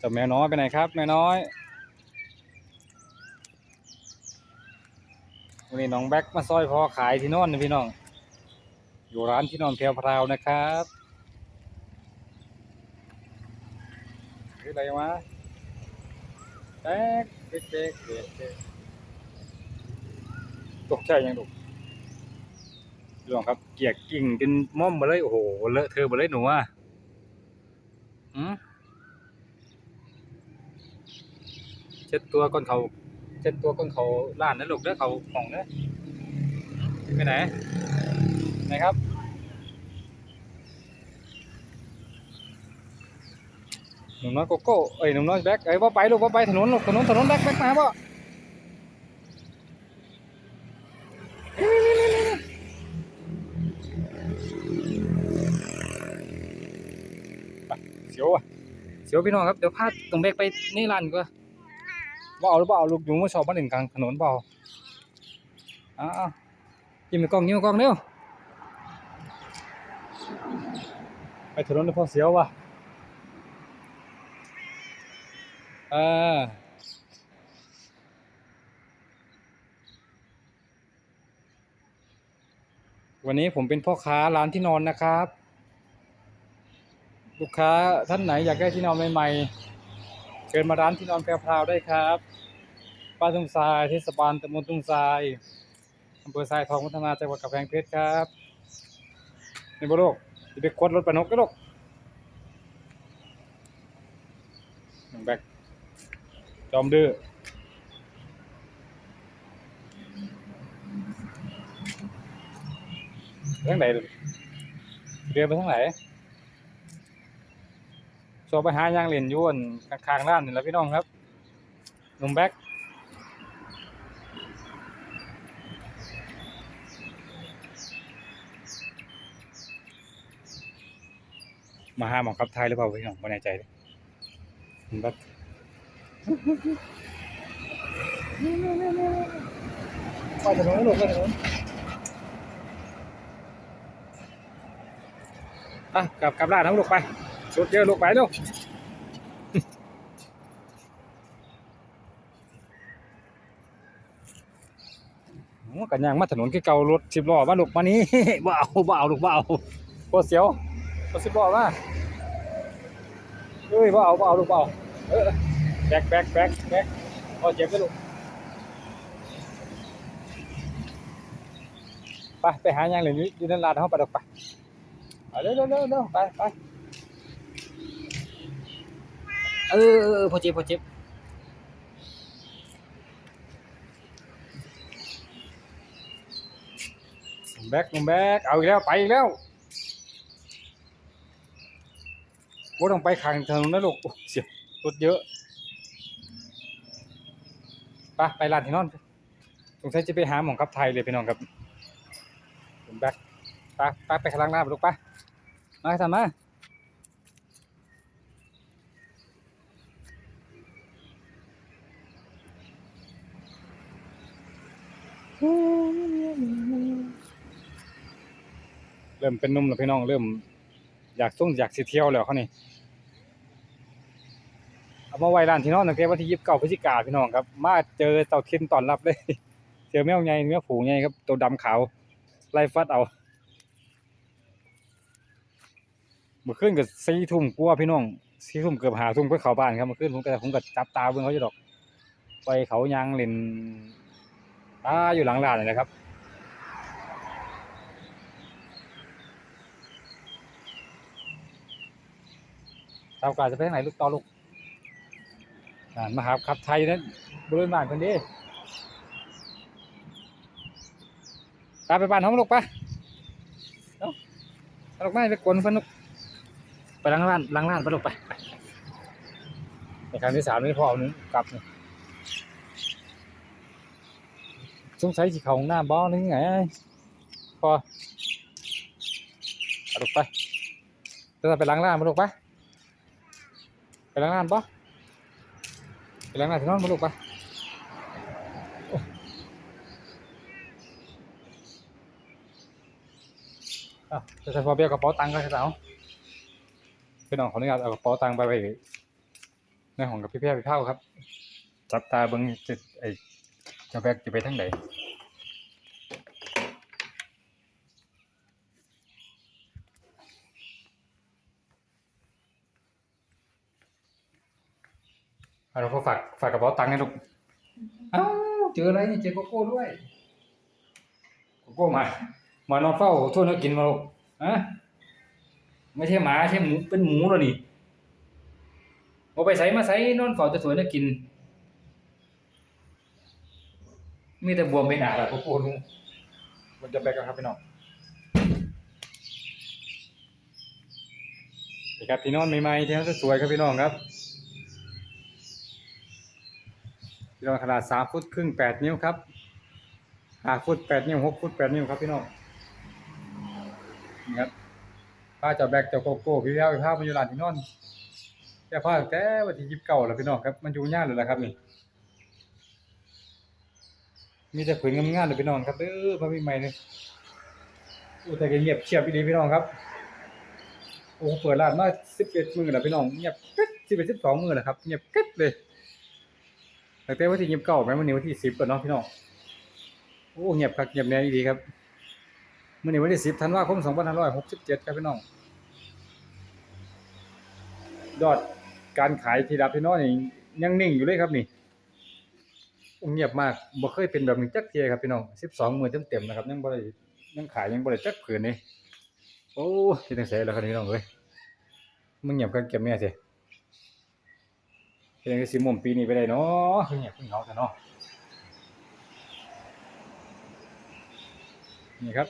เจ้าแมวน้อยไปไหนครับ แมวน้อยวันนี้น้องแบ็คมาซอยพอขายที่นอนนะพี่น้อง อยู่ร้านที่นอนแพรวพราวนะครับหรืออะไรวะแบ๊กเด็กเด็กเด็กเด็กตกใจยังดุพี่น้องครับเกียกกิ่งจนม่อมมาเลย โอ้โหเลอะเทอะมาเลยหนูอะอืม เช็ดตัวก้นเขาเช็ดตัวก้นเขาล้านนะลูกเด้อเขาของเด้อไปไหนไหนครับหนุ่มน้อยโกโก้เอ้ยหนุ่มน้อยแบ็คเอ้ยว่าไปลูกว่าไปถนนลูกถนนถนนแบ็คแบ็คมาบ่เสียวอะเสียวพี่น้องครับเดี๋ยวพาตรงแบ็คไปนี่ร้านดีก ว่าเอาหรือบ่เอาลูกอยู่มาชอบมาเล่นกลางถนนบ่เอาอ้าวยิ้มไปกล้องยิ้มไปกล้องเร็วไปถนนแล้วพอเสียวว่ะเออวันนี้ผมเป็นพ่อค้าร้านที่นอนนะครับ ลูกค้าท่านไหนอยากได้ที่นอนใหม่ๆ เชิญมาร้านที่นอนแพรวพราวได้ครับบ้านทุ่งทรายเทศบาลตำบลทุ่งทรายอำเภอทรายทองพัฒนาจังหวัดกำแพงเพชรครับนี่บ่ลูกจะไปกดรถปนกก็ลูกหนึ่งแบกจอมดื้อไปทางไหนเรียนไปทางไหน ชอบไปหาย่างเล่นอยู่อั่นข้างๆร้านนี่แหละพี่น้องครับหนุ่มแบ็คมาหาหมองขับไทยหรือเปล่าพี่น้องไม่แน่ใจเลยหนุ่มแบ็คไปถนนลูกไปถนนอะกลับกลับร้านทั้งลูกไป ชุดเยอะลูกไปลูกโอ้กันยางมาถนนคือเก่ารถสิบล้อมาลูกมานี้บ่เอาบ่เอาลูกบ่เอาบ่เสียวรถสิบล้อมาเอ้ยบ่เอาบ่เอาลูกบ่เอาเออแบกแบกแบกแบกเอเจ็บไปลูกไปไปหายางเลยอยู่ในร้านเฮาไปดอกไปเร็วเร็วเร็วไปไป เออเออเออพอเจ็บพอเจ็บแบกนุ่มแบกเอาอีกแล้วไปอีกแล้วว่าต้องไปข้างถนนนะลูกโอ้เสียรถเยอะไปไปร้านที่นอนสงสัยจะไปหาหมองกับไทยเลยพี่น้องครับนุ่มแบกไปไปไปข้างล่างหน้าไปลูกไปมาทำมาเริ่มเป็นนุ่มแล้วพี่น้องเริ่ม อยากส่งอยากสิเที่ยวแล้วเขานี่เอามาไว้ร้านที่นอนตั้งแต่วันที่ยีิบเก้าพฤศจิกาพี่น้องครับ มาเจอเต่าเค็นตอนรับเลย เจอแมวใหญ่แมวผูใหญ่ครับ ตัวดำขาวไล่ฟัดเอาเมื่อคืนก็สี่ทุ่มกว่าพี่น้องสี่ทุ่มเกือบหาทุ่มเพื่อเขาบ้านครับเมื่อคืนผมก็ผมก็จับตาเบิ่งเขาอยู่ดอก ไปเขายางเล่นตาอยู่หลังร้านเลยนะครับ ตามกาจะไปทางไหนลูกต่อลูกอ่านมาหาขับไทยนั้นบริเวณบ้านคนนี้ตาไปบ้านเขาลูกปะเอ้าเอาลูกไม่ไปกวนเพิ่นลูกไปล้างร้านล้างร้านไปลูกไปในครั้งที่สามนี่พ่อเอาหนึ่งกลับนี่สงสัยสิเขาหน้ำบ่นึงไงพอเอลูกไปจะไปล้างร้านมาลูกไป ไปล้างน้ำปะไปล้างน้ำที่นอนมาลูกปะอ้อะจะใส่พอเบียกระเป๋าตังค์ก็ใช่เอาพี่น้องขออนุญาตเอากระเป๋าตังค์ไปไว้ในห้องกับพี่แพรพี่เผาครับ จับตาเบิ่งจะไอ้จ้าแบกจะไปทางไหน เอาเราก็ฝากฝากกระเป๋าตังค์ให้ลูกเอ้าเจออะไรนี่เจอโกโก้ด้วยโกโก้มามานอนเฝ้าทั่วนักกินมาลูกฮะไม่ใช่หมาใช่หมูเป็นหมูแล้วนี่เอาไปใส่มาใส่นอนเฝ้าจะสวยนักกิน มีแต่บวมไปหนาแบบโกโก้ลุงมันจะไปกันครับพี่น้องนี่ครับที่นอนใหม่ๆที่นอนสวยๆครับพี่น้องครับ ที่นอนขนาดสามฟุตครึ่งแปดนิ้วครับห้าฟุตแปดนิ้วหกฟุตแปดนิ้วครับพี่น้องนี่ครับผ้าเจ้าแบกเจ้าโกโก้พี่แววพี่ภาพมันอยู่ร้านที่นอนแต่ผ้าแต่วันที่ยิบเก่าแล้วพี่น้องครับ มันอยู่ยากเลยละครับนี่มีแต่ผืนงามๆเลยพี่น้องครับเด้อมาพี่ใหม่เลยอ้แต่ก็เงียบเชียบอีหลีพี่น้องครับโอ้เปิดร้านมา11มื้อแล้วพี่น้องเงียบกึ๊ด11 12มื้อแล้วครับเงียบกึ๊ดเลย ตั้งแต่วันที่ยิบเก่าแม้วันนี้วันที่10แล้วเนาะพี่น้องโอ้เงียบคักเงียบแน่อีหลีครับมื่อนี้วันที่สิบธันวาคมสองพันห้าร้อยหกสิบเจ็ดครับพี่น้องยอดการขายที่รับพี่น้องยังนิ่งอยู่เลยครับนี่เงียบมากบ่เคยเป็นแบบนี้จักเทียครับพี่น้องสิบสองหมื่นเต็มๆนะครับยังบ่ได้ยังขายยังบ่ได้จักผืนนี่โอ้ที่ตั้งแสแล้วครับพี่น้องเอ้ยมึงเงียบกันเก็บแม่สิเป็นจังสิมุมปีนี้ไปได้เนาะคือเงียบคือเหงาแต่เนาะนี่ครับ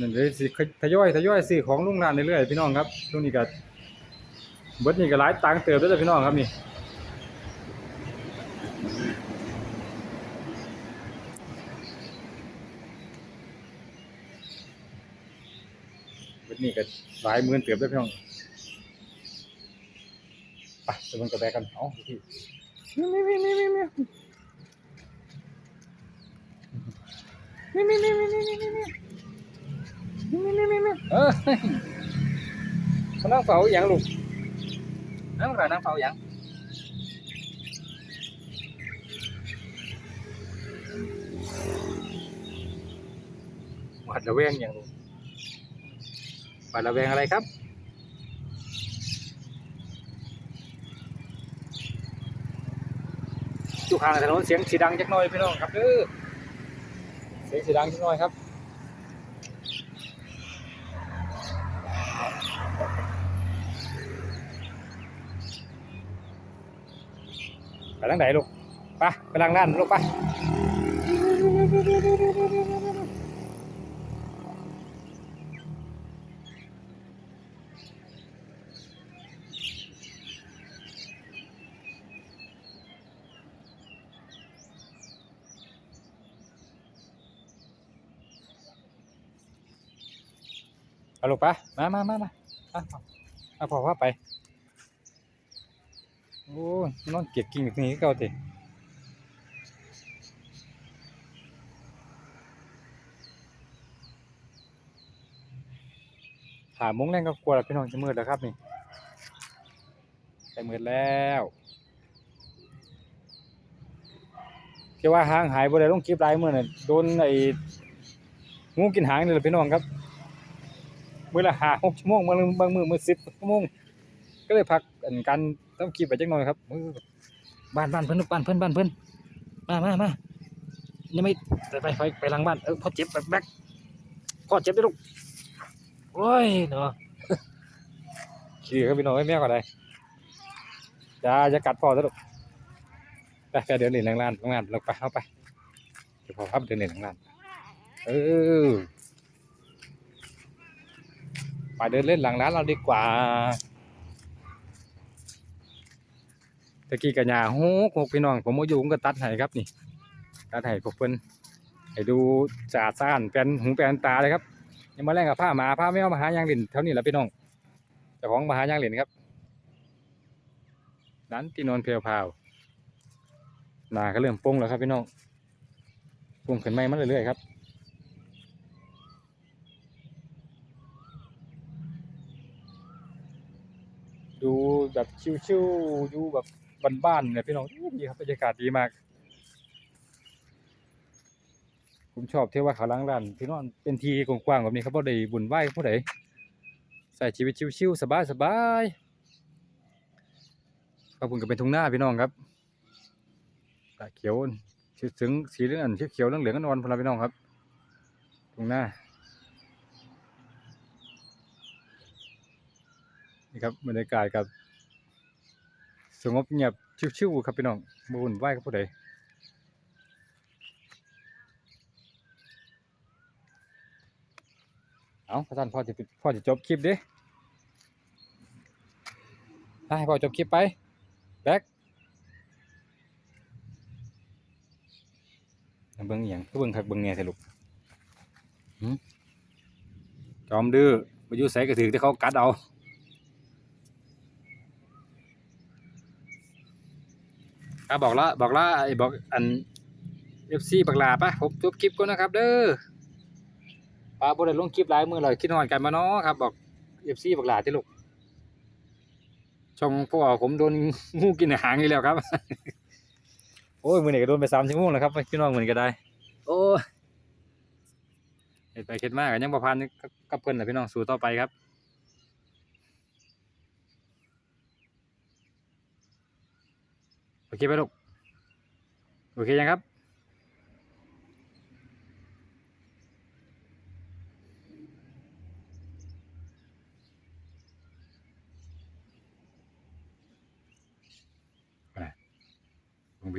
นั่นเลยสิทยอยทยอยซื้อของลุงร้านเรื่อยๆพี่น้องครับช่วงนี้ก็เบิดนี่ก็หลายตังค์เติบแล้วจ้ะพี่น้องครับนี่เบิดนี่ก็หลายหมื่นเติบแล้วพี่น้อง ไปไปมันกระแบกกันเอาพี่มีมีมีมีมีมีมีมีมีมีมีมีมีนี่นี่นี่นี่เออเขานั่งเฝ้าอหย่างลูกนั่งรอนั่งเฝ้าอหย่างหวาดระแวงอย่างลูกหวาดระแวงอะไรครับ อยู่ข้างถนนเสียงสีดังจักหน่อยพี่น้องครับเด้อเสียงสีดังจักหน่อยครับไปทางไหนลูกไปไปทางด้านลูกไป เอาลูกไปมามามามาเอาเอพอว่าไป โอ้ยนอนเกียดกิ่งแบบนี้คือเก่าติหาโมงแรงก็กลัวแล้วพี่น้องจะมืดแล้วครับนี่จะมืดแล้วเกี่ว่าหางหายบ่ได้ลงคลิปหลายมื้อน่ะโดนไอ้งูกินหางนี่แหละพี่น้องครับ มื้อละ5 6ชั่วโมงบางบางมือมื้อ10ชั่วโมงก็เลยพักอันการต้องคลิปไปจักหน่อยครับบ้านบ้านเพิ่อนบ้านเพิ่อนบ้านเพิ่อนมามามายังไม่ไปไปไปไปหลังบ้านเออพ่อเจ็บแบบแบกพ่อเจ็บด้วยลูกโอ้ยเนาะขี่ครับพี่น้องให้แม่ก่อนเลยจะจะกัดพ่อซะลูกไปไปเดินเล่นหลังร้านหลังร้านลงไปเข้าไปเดี๋ยวพอครับเดินเล่นหลังร้านเออ ไปเดินเล่นหลังร้านเราดีกว่าตะกี้กัญญาโหกหกพี่น้อง ผมมาอยู่ผมก็ตัดให้ครับนี่ ตัดให้พวกเพิ่นให้ดูสะอาดสะอ้านเป็นหูเป็นตาเลยครับยังมาแล่งกับผ้าหมาผ้าแมวมาหายางหลินเท่านี้แหละพี่น้องเจ้าของมาหายางหลินครับนั้นที่นอนเพลียวพาวนาก็เริ่มปรุงแล้วครับพี่น้องปรุงขึ้นไม่มาเรื่อยๆครับ ดูแบบชิวๆอยู่แบบบ้านๆเนี่ยพี่น้องดีครับบรรยากาศดีมาก ผมชอบเที่ยวว่าเขาล้างร้านพี่น้องเป็นทีกว้างๆแบบนี้ครับบ่ได้บุญไหว้ผู้ใดใส่ชีวิตชิวๆสบายๆขอบคุณก็เป็นทุ่งหน้าพี่น้องครับตาเขียวถึงสีเหลืองเขียวเหลืองๆอ่อนๆพนละพี่น้องครับ ทุ่งหน้า ครับบรรยากาศกับสงบเงียบชิวๆครับพี่น้องบวุ่นวายกับผู้ใดเอาพระท่านพ่อจะปิดพ่อจะจบคลิปดิให้พ่อจบคลิปไปแบ็คเบิ้งอย่างคือเบิ้งคักเบิ้งแหน่สรุปจอมดื้อไปยู่ใส่กระถือที่เขากัดเอา อะบอกละบอกละไอ้บอกอันเอฟซีบักลาปะผมจบคลิปก่อนนะครับ เด้อป้าบได้ลงคลิปหลายมือเลยคิดฮอดกันมาเนาะครับ บอกเอฟซีบักลาที่ลูกช่องพ่อผมโดนงูกินหางอีกแล้วครับ โอ้ยมือนี้ก็โดนไป3ชั่วโมงแล้วครับพี่น้องเหมือนก็ได้ โอ้ยเฮ็ดไปเฮ็ดมากยังบ่ผ่านธ์กับเพิ่อนน่ะพี่น้องสู้ต่อไปครับ โอ เคไหมลูก โอเคยังครับ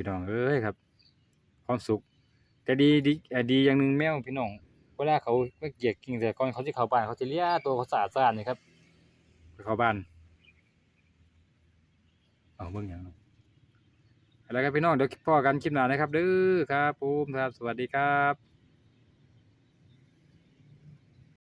พี่น้องเอ้ยครับ ความสุข แต่ดีดีดีอย่างหนึ่งแมวพี่น้องเวลาเขาไม่เกลียดกิ่งแต่ก่อนเขาจะเข้าบ้านเขาจะเลี้ยตัวเขาสะอาดสะอาดนี่ครับเข้าบ้านเอาเบิ่งอย่างนั้ แล้วก็พี่น้องเดี๋ยวพ่อกันคลิปหน้านะครับเด้อครับผมครับ สวัสดีครับ